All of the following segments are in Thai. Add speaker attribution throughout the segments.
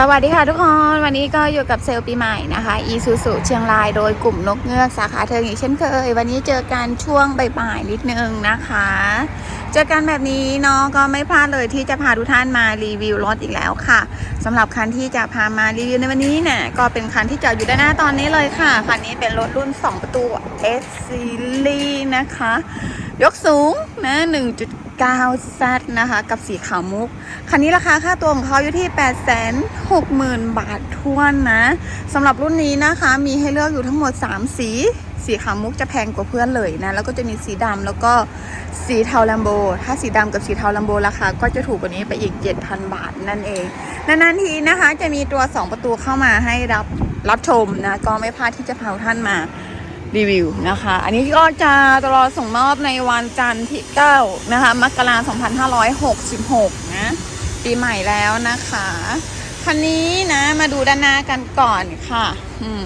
Speaker 1: สวัสดีค่ะทุกคน วันนี้ก็อยู่กับเซลล์ปีใหม่นะคะ อีซูซูเชียงรายโดยกลุ่มนกเงือกสาขาเทิงอีกเช่นเคย วันนี้เจอกันช่วงบ่ายๆนิดนึงนะคะ เจอกันแบบนี้เนาะก็ไม่พลาดเลยที่จะพาทุกท่านมารีวิวรถอีกแล้วค่ะสำหรับคันที่จะพามารีวิวในวันนี้เนี่ยก็เป็นคันที่จอดอยู่ด้านหน้าตอนนี้เลยค่ะคันนี้เป็นรถรุ่น 2 ประตู S Series นะคะ ยกสูงนะ 1.9 Z นะคะ กับสีขาวมุก คันนี้ราคาค่าตัวของเขาอยู่ที่ 860,000 บาททวนนะสำหรับรุ่นนี้นะคะ มีให้เลือกอยู่ทั้งหมด 3 สี สีขาวมุกจะแพงกว่าเพื่อนเลยนะ แล้วก็จะมีสีดำแล้วก็สีเทาลัมโบ ถ้าสีดำกับสีเทาลัมโบราคาก็จะถูกกว่านี้ไปอีก 7,000 บาทนั่นเอง นานๆทีนะคะ จะมีตัว 2 ประตูเข้ามาให้รับรับชมนะ ก็ไม่พลาดที่จะพาท่านมา รีวิวนะคะ อันนี้ก็จะรอส่งมอบในวันจันทร์ที่ 9 นะคะ มกราคม 2566 นะ ปีใหม่แล้วนะคะ คันนี้นะมาดูด้านหน้ากันก่อนค่ะอืม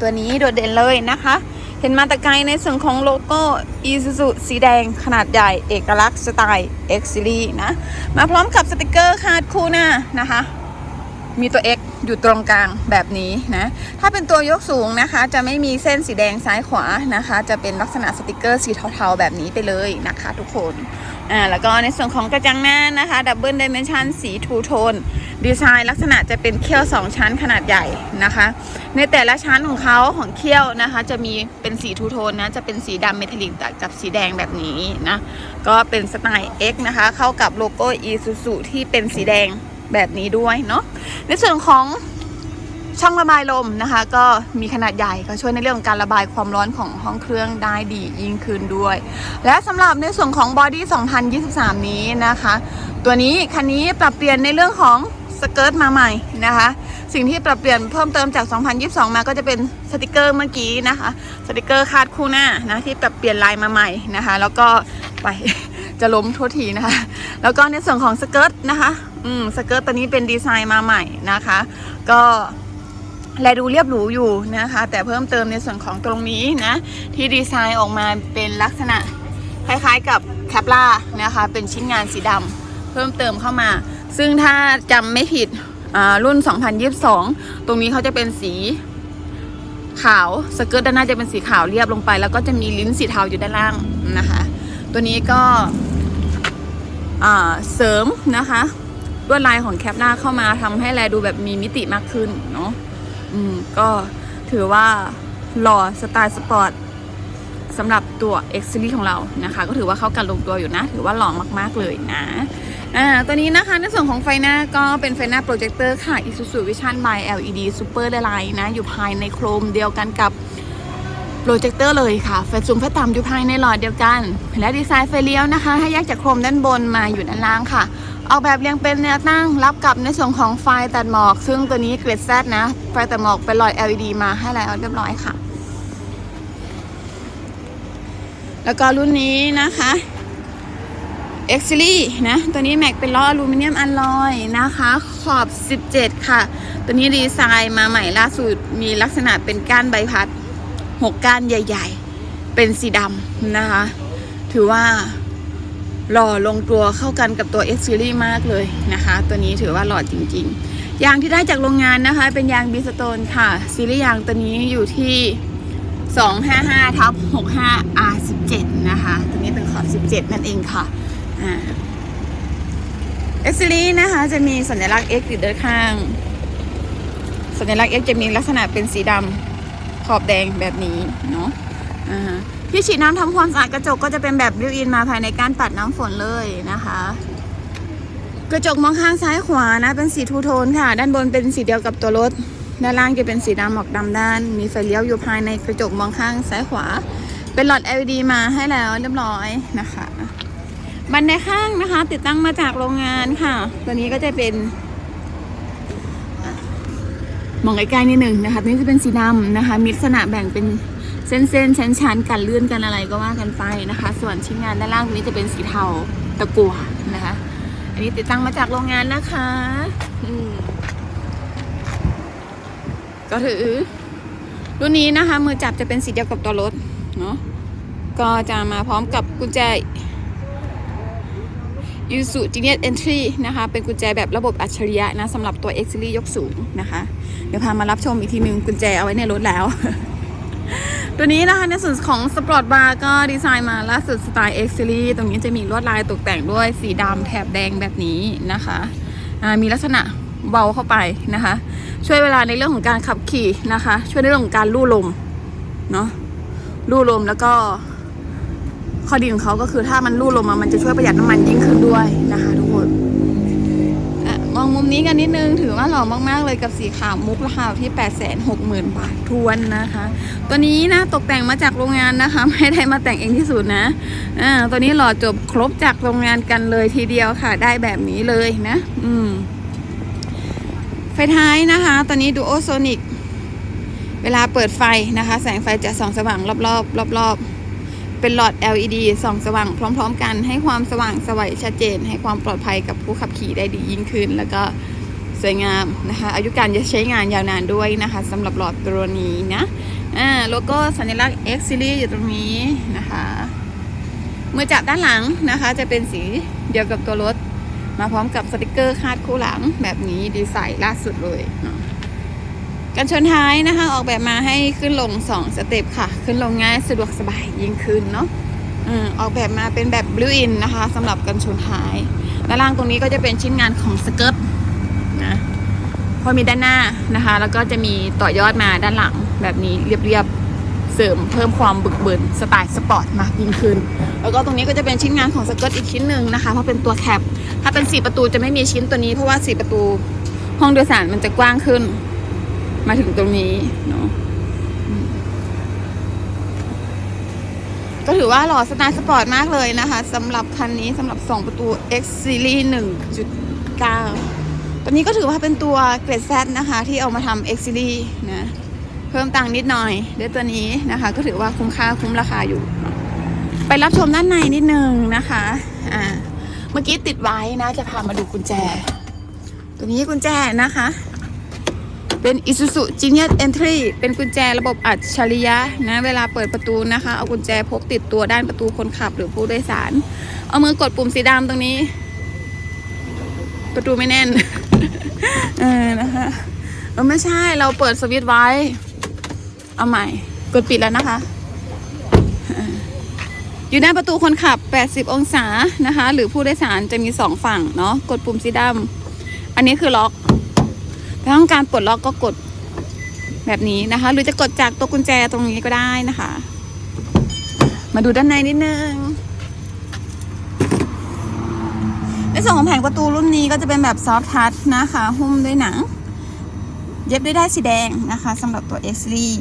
Speaker 1: ตัวนี้โดดเด่นเลยนะคะ เห็นมาตะไกลในส่วนของโลโก้ Isuzu สีแดงขนาดใหญ่ เอกลักษณ์สไตล์ X Series นะ มาพร้อมกับสติกเกอร์คาดคู่หน้านะคะ มีตัว X อยู่ตรงกลางแบบนี้นะ ถ้าเป็นตัวยกสูงนะคะ จะไม่มีเส้นสีแดงซ้ายขวานะคะ จะเป็นลักษณะสติกเกอร์สีเทาๆแบบนี้ไปเลยนะคะ ทุกคนอ่าแล้วก็ในส่วนของกระจังหน้านะคะดับเบิลดิเมนชันสีทูโทนดีไซน์ลักษณะจะเป็นเขี้ยว 2 ชั้นขนาดใหญ่นะคะ ในแต่ละชั้นของเขาของเขี้ยวนะคะ จะมีเป็นสีทูโทนนะจะเป็นสีดำเมทัลลิกกับสีแดงแบบนี้นะก็เป็นสไตล์ X นะคะ เข้ากับโลโก้ Isuzu ที่เป็นสีแดง แบบนี้ด้วยเนาะในส่วนของช่องระบายลมนะคะ ก็มีขนาดใหญ่ก็ช่วยในเรื่องของการระบายความร้อนของห้องเครื่องได้ดียิ่งขึ้นด้วย และสำหรับในส่วนของบอดี้ 2023 นี้นะคะ ตัวนี้คันนี้ปรับเปลี่ยนในเรื่องของสเกิร์ตมาใหม่นะคะ สิ่งที่ปรับเปลี่ยนเพิ่มเติมจาก 2022 มาก็จะเป็นสติกเกอร์เมื่อกี้นะคะ สติกเกอร์คาดคู่หน้านะที่ปรับเปลี่ยนลายมาใหม่นะคะ แล้วก็ไปจะล้มโทษทีนะคะ แล้วก็ในส่วนของสเกิร์ตนะคะ อืมสเกิร์ตตัวนี้เป็นดีไซน์มาใหม่นะคะ ก็แลดูเรียบหรูอยู่นะคะ แต่เพิ่มเติมในส่วนของตรงนี้นะ ที่ดีไซน์ออกมาเป็นลักษณะคล้ายๆกับแคปล่านะคะ เป็นชิ้นงานสีดำเพิ่มเติมเข้ามา ซึ่งถ้าจำไม่ผิดอ่ารุ่น 2022 ตรงนี้เขาจะเป็นสีขาวสเกิร์ตด้านหน้าจะเป็นสีขาวเรียบลงไป แล้วก็จะมีลิ้นสีเทาอยู่ด้านล่างนะคะ ตัวนี้ก็เสริมนะคะ ลวดลายของแคปหน้าเข้ามาทำให้แลดูแบบมีมิติมากขึ้นเนาะอืมก็ถือว่าหล่อสไตล์สปอร์ตสำหรับตัว X Series ของเรานะคะ ก็ถือว่าเข้ากันลงตัวอยู่นะ ถือว่าหล่อมากๆเลยนะอ่าตัวนี้นะคะในส่วนของไฟหน้าก็เป็นไฟหน้าโปรเจคเตอร์ค่ะ Isuzu Vision by LED Super Light นะ อยู่ภายในโครมเดียวกันกับ โปรเจคเตอร์เลยค่ะไฟสูงไฟต่ำอยู่ภายในหลอดเดียวกัน และดีไซน์ไฟเลี้ยวนะคะ ให้แยกจากโครมด้านบนมาอยู่ด้านล่างค่ะ ออกแบบเรียงเป็นแนวตั้งรับกับในส่วนของไฟตัดหมอก ซึ่งตัวนี้เกรดแซนะ ไฟตัดหมอกเป็นหลอด LED มาให้แล้วเรียบร้อยค่ะ แล้วก็รุ่นนี้นะคะ X Series นะ ตัวนี้แม็กเป็นล้ออลูมิเนียมอลลอยนะคะ ขอบ 17 ค่ะ ตัวนี้ดีไซน์มาใหม่ล่าสุดมีลักษณะเป็นก้านใบพัด 6ก้านใหญ่ ๆ เป็นสีดำนะคะ ถือว่าหล่อลงตัวเข้ากันกับตัว X Series มากเลยนะคะ ตัวนี้ถือว่าหล่อจริงๆ ยางที่ได้จากโรงงานนะคะ เป็นยางบิสโตนค่ะซีรีส์ยางตัวนี้อยู่ที่ 255ทับ65 R17 นะคะตัวนี้เป็นขอบ 17 นั่นเองค่ะอ่า X Series นะคะจะมีสัญลักษณ์ X ติดด้านข้าง สัญลักษณ์ X จะมีลักษณะเป็นสีดำ อบแดงแบบนี้เนาะอ่าที่ฉีดน้ำทำความสะอาดกระจกก็จะเป็นแบบบิวอินมาภายในการปัดน้ำฝนเลยนะคะ กระจกมองข้างซ้ายขวานะ เป็นสีทูโทนค่ะ ด้านบนเป็นสีเดียวกับตัวรถ ด้านล่างจะเป็นสีดำหมอกดำด้าน มีไฟเลี้ยวอยู่ภายในกระจกมองข้างซ้ายขวา เป็นหลอด LED มาให้แล้วเรียบร้อยนะคะ บันไดข้างนะคะ ติดตั้งมาจากโรงงานค่ะ ตัวนี้ก็จะเป็น มองใกล้ๆนิดหนึ่งนะคะตัวนี้จะเป็นสีดำนะคะ มีลักษณะแบ่งเป็นเส้นๆชั้นๆกันเลื่อนกันอะไรก็ว่ากันไปนะคะ ส่วนชิ้นงานด้านล่างตัวนี้จะเป็นสีเทาตะกั่วนะคะ อันนี้ติดตั้งมาจากโรงงานนะคะก็ถือรุ่นนี้นะคะ มือจับจะเป็นสีเดียวกับตัวรถเนาะก็จะมาพร้อมกับกุญแจ ยูสุจีเนีย Entry นะคะ เป็นกุญแจแบบระบบอัจฉริยะนะสำหรับตัว X Series ยกสูงนะคะ เดี๋ยวพามารับชมอีกทีนึงกุญแจเอาไว้ในรถแล้ว ตัวนี้นะคะในส่วนของสปอร์ตบาร์ก็ดีไซน์มาล่าสุดสไตล์ X Series ตรงนี้จะมีลวดลายตกแต่งด้วยสีดำแถบแดงแบบนี้นะคะมีลักษณะเบาเข้าไปนะคะ ช่วยเวลาในเรื่องของการขับขี่นะคะ ช่วยในเรื่องของการลู่ลมเนาะลู่ลมแล้วก็ ข้อดีของเขาก็คือถ้ามันลู่ลมมา มันจะช่วยประหยัดน้ำมันยิ่งขึ้นด้วยนะคะทุกคนอะมองมุมนี้กันนิดนึง ถือว่าหล่อมากๆเลยกับสีขาวมุกราคาที่ 8 6 0 0 0 0 บาททวนนะคะ ตัวนี้นะตกแต่งมาจากโรงงานนะคะ ไม่ได้มาแต่งเองที่สุดนะอ่าตัวนี้หล่อจบครบจากโรงงานกันเลยทีเดียวค่ะ ได้แบบนี้เลยนะ อืมไฟท้ายนะคะตอนนี้ดูโอโซนิกเวลาเปิดไฟนะคะ แสงไฟจะส่องสว่างรอบๆรอบๆ เป็นหลอด LED ส่องสว่างพร้อม ๆ กันให้ความสว่างสวัยชัดเจน ให้ความปลอดภัยกับผู้ขับขี่ได้ดียิ่งขึ้น แล้วก็สวยงามนะคะ อายุการจะใช้งานยาวนานด้วยนะคะสำหรับหลอดตัวนี้นะอ่าโลโก้สัญลักษณ์ X Series อยู่ตรงนี้นะคะมือจับด้านหลังนะคะ จะเป็นสีเดียวกับตัวรถ มาพร้อมกับสติกเกอร์คาดคู่หลังแบบนี้ดีไซน์ล่าสุดเลยเนาะ กันชนท้ายนะคะ ออกแบบมาให้ขึ้นลง 2 สเต็ปค่ะ ขึ้นลงง่ายสะดวกสบายยิ่งขึ้นเนาะออกแบบมาเป็นแบบบลูอินนะคะสำหรับกันชนท้ายด้านล่างตรงนี้ก็จะเป็นชิ้นงานของสเกิร์ตนะพอมีด้านหน้านะคะ แล้วก็จะมีต่อยอดมาด้านหลังแบบนี้เรียบๆเสริมเพิ่มความบึกบินสไตล์สปอร์ตมากยิ่งขึ้น แล้วก็ตรงนี้ก็จะเป็นชิ้นงานของสเกิร์ตอีกชิ้นหนึ่งนะคะเพราะเป็นตัวแคปถ้าเป็นสี่ประตูจะไม่มีชิ้นตัวนี้เพราะว่าสี่ประตูห้องโดยสารมันจะกว้างขึ้น มาถึงตรงนี้เนาะก็ถือว่าหล่อสไตล์สปอร์ตมากเลยนะคะสำหรับคันนี้สำหรับ 2 ประตู X Series 1.9 ตัวนี้ก็ถือว่าเป็นตัวเกรด Z นะคะ ที่เอามาทำ X Series นะ เพิ่มตังค์นิดหน่อยด้วยตัวนี้นะคะ ก็ถือว่าคุ้มค่าคุ้มราคาอยู่ ไปรับชมด้านในนิดนึงนะคะอ่าเมื่อกี้ติดไว้นะ จะพามาดูกุญแจ ตัวนี้กุญแจนะคะ เป็น Isuzu Genius Entry เป็นกุญแจระบบอัจฉริยะนะ เวลาเปิดประตูนะคะ เอากุญแจพกติดตัวด้านประตูคนขับหรือผู้โดยสาร เอามือกดปุ่มสีดำตรงนี้ ประตูไม่แน่น เออนะคะเออไม่ใช่เราเปิดสวิตช์ไว้ เอาใหม่ กดปิดแล้วนะคะ อยู่หน้านประตูคนขับ 80 องศานะคะ หรือผู้โดยสารจะมี 2 ฝั่งเนาะ กดปุ่มสีดำอันนี้คือล็อก ถ้าต้องการปลดล็อกก็กดแบบนี้นะคะ หรือจะกดจากตัวกุญแจตรงนี้ก็ได้นะคะ มาดูด้านในนิดนึงในส่วนของแผงประตูรุ่นนี้ก็จะเป็นแบบซอฟทัชนะคะ หุ้มด้วยหนัง เย็บด้วยด้ายสีแดงนะคะสำหรับตัว X Series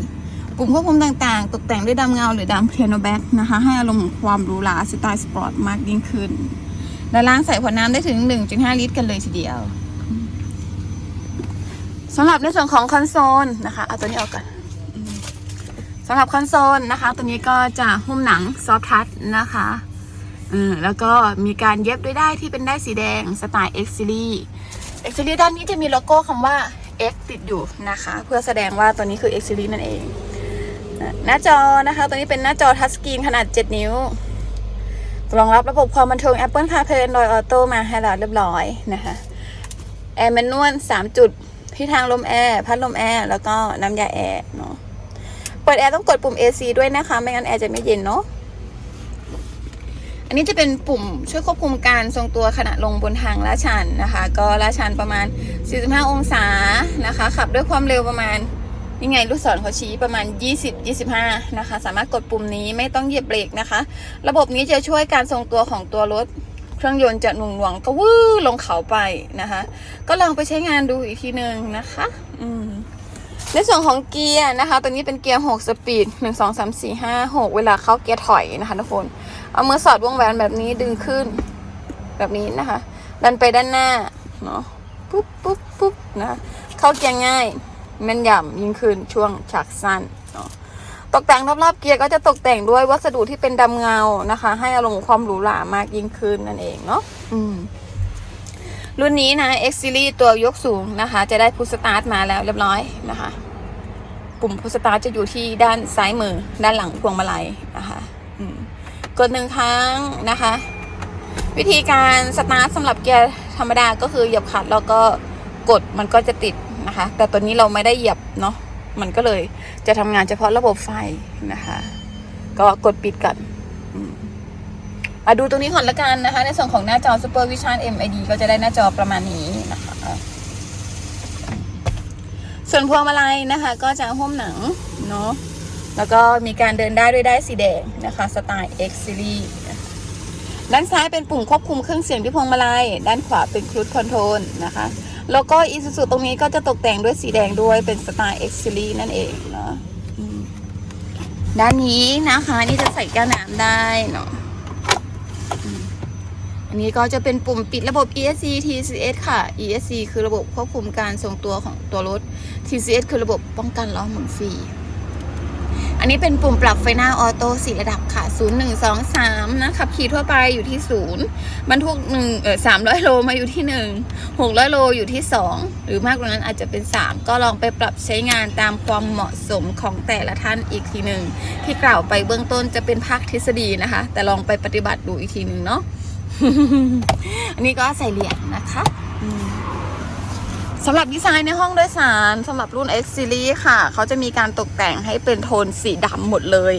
Speaker 1: ปุ่มควบคุมต่างๆ ตกแต่งด้วยดำเงาหรือดำเพียโนแบ็กนะคะ ให้อารมณ์ของความหรูหราสไตล์สปอร์ตมากยิ่งขึ้นด้านล่างใส่ขวดน้ำได้ถึง 1.5 ลิตรกันเลยทีเดียว สำหรับในส่วนของคอนโซลนะคะเอาตัวนี้ออกก่อนสำหรับคอนโซลนะคะ ตัวนี้ก็จะหุ้มหนังซอฟทัชนะคะอืมแล้วก็มีการเย็บด้วยได้ายที่เป็นได้ายสีแดงสไตล์ X Series X Series ด้านนี้จะมีโลโก้คำว่า X ติดอยู่นะคะ เพื่อแสดงว่าตัวนี้คือ X Series นั่นเอง หน้าจอนะคะ ตัวนี้เป็นหน้าจอทัชสกรีนขนาด 7 นิ้วรองรับระบบความบันเทิง Apple CarPlay Android Auto มาให้เราเรียบร้อยนะคะแอร์แมนนวล3จุด ที่ทางลมแอร์พัดลมแอร์แล้วก็น้ำยาแอร์เนาะเปิดแอร์ต้องกดปุ่ม AC ด้วยนะคะ ไม่งั้นแอร์จะไม่เย็นเนาะอันนี้จะเป็นปุ่มช่วยควบคุมการทรงตัวขณะลงบนทางลาดชันนะคะ ก็ลาดชันประมาณ 45 องศานะคะ ขับด้วยความเร็วประมาณยังไงลูกศรเขาชี้ประมาณ 20-25 นะคะ สามารถกดปุ่มนี้ไม่ต้องเหยียบเบรกนะคะ ระบบนี้จะช่วยการทรงตัวของตัวรถ เครื่องยนต์จะหน่วงหน่วงๆก็วื้อลงเขาไปนะคะ ก็ลองไปใช้งานดูอีกทีหนึ่งนะคะอืมในส่วนของเกียร์นะคะ ตัวนี้เป็นเกียร์6สปีด 1 2 3 4 5 6 เวลาเข้าเกียร์ถอยนะคะทุกคน เอามือสอดวงแหวนแบบนี้ดึงขึ้น แบบนี้นะคะ ดันไปด้านหน้าเนาะปุ๊บปุ๊บปุ๊บนะ เข้าเกียร์ง่ายแม่นยำยิ่งขึ้นช่วงฉากสั้นเนาะ ตกแต่งรอบๆเกียร์ก็จะตกแต่งด้วยวัสดุที่เป็นดำเงานะคะ ให้อารมณ์ของความหรูหรามากยิ่งขึ้นนั่นเองเนาะอืมรุ่นนี้นะ X Series ตัวยกสูงนะคะ จะได้พุชสตาร์ทมาแล้วเรียบร้อยนะคะ ปุ่มพุชสตาร์ทจะอยู่ที่ด้านซ้ายมือ ด้านหลังพวงมาลัยนะคะอืมกดหนึ่งครั้งนะคะ วิธีการสตาร์ทสำหรับเกียร์ธรรมดาก็คือเหยียบคลัดแล้วก็กดมันก็จะติดนะคะ แต่ตัวนี้เราไม่ได้เหยียบเนาะ มันก็เลยจะทำงานเฉพาะระบบไฟนะคะ ก็กดปิดกันอืมาดูตรงนี้ก่อนละกันนะคะ ในส่วนของหน้าจอ Super Vision MID ก็จะได้หน้าจอประมาณนี้นะคะ ส่วนพวงมาลัยนะคะ ก็จะหุ้มหนังเนาะแล้วก็มีการเดินได้ด้วยได้สีแดงนะคะสไตล์ X Series ด้านซ้ายเป็นปุ่มควบคุมเครื่องเสียงที่พวงมาลัย ด้านขวาเป็นครู i คอนโทรลนะคะ แล้วก็อิซูซูตรงนี้ก็จะตกแต่งด้วยสีแดงด้วยเป็นสไตล์เอ็กซ์ซีรีนั่นเองเนาะด้านนี้นะคะนี่จะใส่แก้วน้ำได้เนาะอันนี้ก็จะเป็นปุ่มปิดระบบ ESC TCS ค่ะ ESC คือระบบควบคุมการทรงตัวของตัวรถ TCS คือระบบป้องกันล้อหมุนฟรี อันนี้เป็นปุ่มปรับไฟหน้าออโต้สี่ระดับค่ะ 0 1 2 3 นะขับขี่ทั่วไปอยู่ที่ 0 บรรทุกหนึ่งเออ300 โลมาอยู่ที่ 1 600 โลอยู่ที่ 2 หรือมากกว่านั้นอาจจะเป็น 3 ก็ลองไปปรับใช้งานตามความเหมาะสมของแต่ละท่านอีกทีหนึ่งที่กล่าวไปเบื้องต้นจะเป็นภาคทฤษฎีนะคะ แต่ลองไปปฏิบัติดูอีกทีหนึ่งเนาะอันนี้ก็ใส่เหรียญนะคะอื สำหรับดีไซน์ในห้องโดยสารสำหรับรุ่น X Series ค่ะ เขาจะมีการตกแต่งให้เป็นโทนสีดำหมดเลย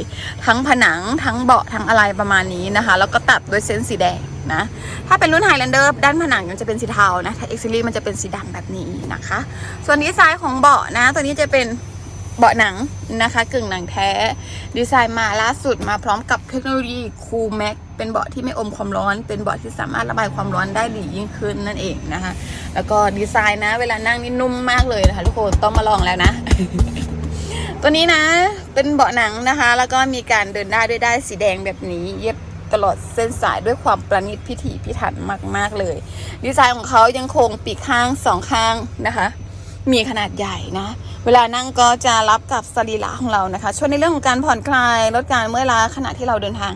Speaker 1: ทั้งผนังทั้งเบาะทั้งอะไรประมาณนี้นะคะ แล้วก็ตัดด้วยเส้นสีแดงนะ ถ้าเป็นรุ่น Highlander ด้านผนังมันจะเป็นสีเทานะถ้า X Series มันจะเป็นสีดำแบบนี้นะคะ ส่วนดีไซน์ของเบาะนะ ตัวนี้จะเป็น เบาะหนังนะคะกึ่งหนังแท้ ดีไซน์มาล่าสุดมาพร้อมกับเทคโนโลยี Cool Max เป็นเบาะที่ไม่อมความร้อน เป็นเบาะที่สามารถระบายความร้อนได้ดียิ่งขึ้นนั่นเองนะคะแล้วก็ดีไซน์นะ เวลานั่งนี่นุ่มมากเลยนะคะทุกคนต้องมาลองแล้วนะตัวนี้นะเป็นเบาะหนังนะคะ แล้วก็มีการเดินได้ด้วยได้สีแดงแบบนี้ เย็บตลอดเส้นสายด้วยความประณีตพิถีพิถันมาก ๆ เลย ดีไซน์ของเขายังคงปีกข้างสองข้างนะคะ มีขนาดใหญ่นะ เวลานั่งก็จะรับกับสรีระของเรานะคะช่วยในเรื่องของการผ่อนคลายลดการเมื่อยล้าขณะที่เราเดินทาง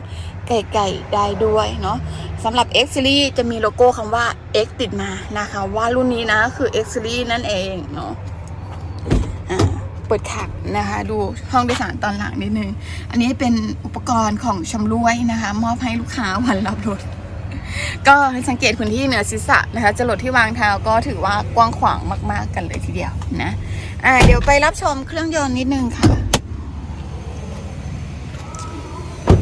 Speaker 1: ไกลๆได้ด้วยเนาะสำหรับ X Series จะมีโลโก้คำว่า X ติดมานะคะ ว่ารุ่นนี้นะคือ X Series นั่นเองเนาะเปิดขับนะคะ ดูห้องโดยสารตอนหลังนิดนึง อันนี้เป็นอุปกรณ์ของชำรวยนะคะ มอบให้ลูกค้าวันรับรถ ก็ให้สังเกตพื้นที่เหนือศีรษะนะคะจรดที่วางเท้าก็ถือว่ากว้างขวางมาก ๆ กันเลยทีเดียวนะอ่าเดี๋ยวไปรับชมเครื่องยนต์นิดนึงค่ะ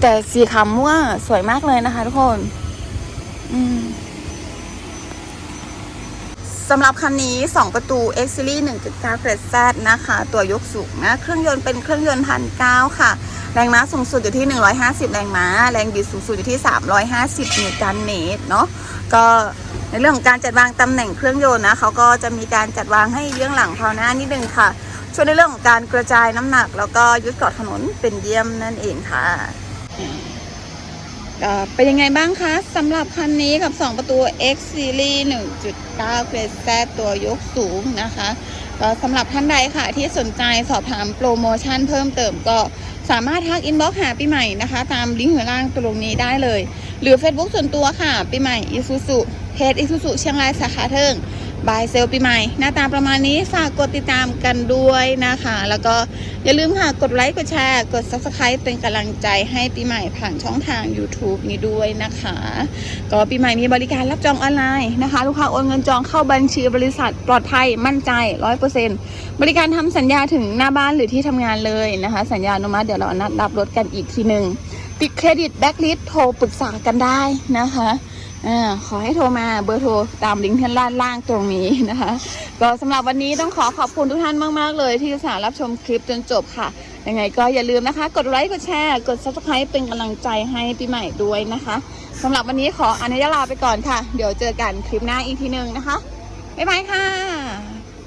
Speaker 1: แต่สีขาวม่วสวยมากเลยนะคะทุกคน อืม สำหรับคันนี้ 2 ประตู X Series 1.9เกรด Z นะคะ ตัวยกสูงนะเครื่องยนต์เป็นเครื่องยนต์พันเก้าค่ะ แรงม้าสูงสุดอยู่ที่ 150 แรงม้า แรงบิดสูงสุดอยู่ที่ 350นิวตันเมตรเนาะก็ในเรื่องของการจัดวางตำแหน่งเครื่องยนต์นะเขาก็จะมีการจัดวางให้เยื้องหลังพาวหน้านิดนึงค่ะ ช่วยในเรื่องของการกระจายน้ำหนัก แล้วก็ยึดเกาะถนนเป็นเยี่ยมนั่นเองค่ะ เป็นยังไงบ้างคะสำหรับคันนี้กับ 2 ประตู X Series 1.9เกรด Z ตัวยกสูงนะคะก็สำหรับท่านใดค่ะ ที่สนใจสอบถามโปรโมชั่นเพิ่มเติมก็สามารถทักอินบ็อกหาปีใหม่นะคะ ตามลิงก์หัวล่างตรงนี้ได้เลย หรือ Facebook ส่วนตัวค่ะปีใหม่อิซูซุเพจอิซูซุเชียงรายสาขาเทิง บายเซลปีใหม่ หน้าตาประมาณนี้ฝากกดติดตามกันด้วยนะคะ แล้วก็อย่าลืมค่ะกดไลค์กดแชร์ กด Subscribe เป็นกำลังใจให้ปีใหม่ผ่านช่องทาง YouTube นี้ด้วยนะคะ ก็ปีใหม่มีบริการรับจองออนไลน์นะคะ ลูกค้าโอนเงินจองเข้าบัญชีบริษัทปลอดภัยมั่นใจ 100%บริการทำสัญญาถึงหน้าบ้านหรือที่ทำงานเลยนะคะ สัญญาอนุมัติเดี๋ยวเรานัดรับรถกันอีกทีหนึ่งติดเครดิตแบ็กลิสโทรปรึกษากันได้นะคะ อ่าขอให้โทรมาเบอร์โทรตามลิงก์ที่ด้านล่างตรงนี้นะคะ ก็สำหรับวันนี้ต้องขอขอบคุณทุกท่านมาก ๆ เลยที่สารับชมคลิปจนจบค่ะ ยังไงก็อย่าลืมนะคะ กดไลค์กดแชร์ กด subscribe เป็นกำลังใจให้ปีใหม่ด้วยนะคะสำหรับวันนี้ขออนุญาตลาไปก่อนค่ะ เดี๋ยวเจอกันคลิปหน้าอีกทีหนึ่งนะคะบ๊ายบายค่ะ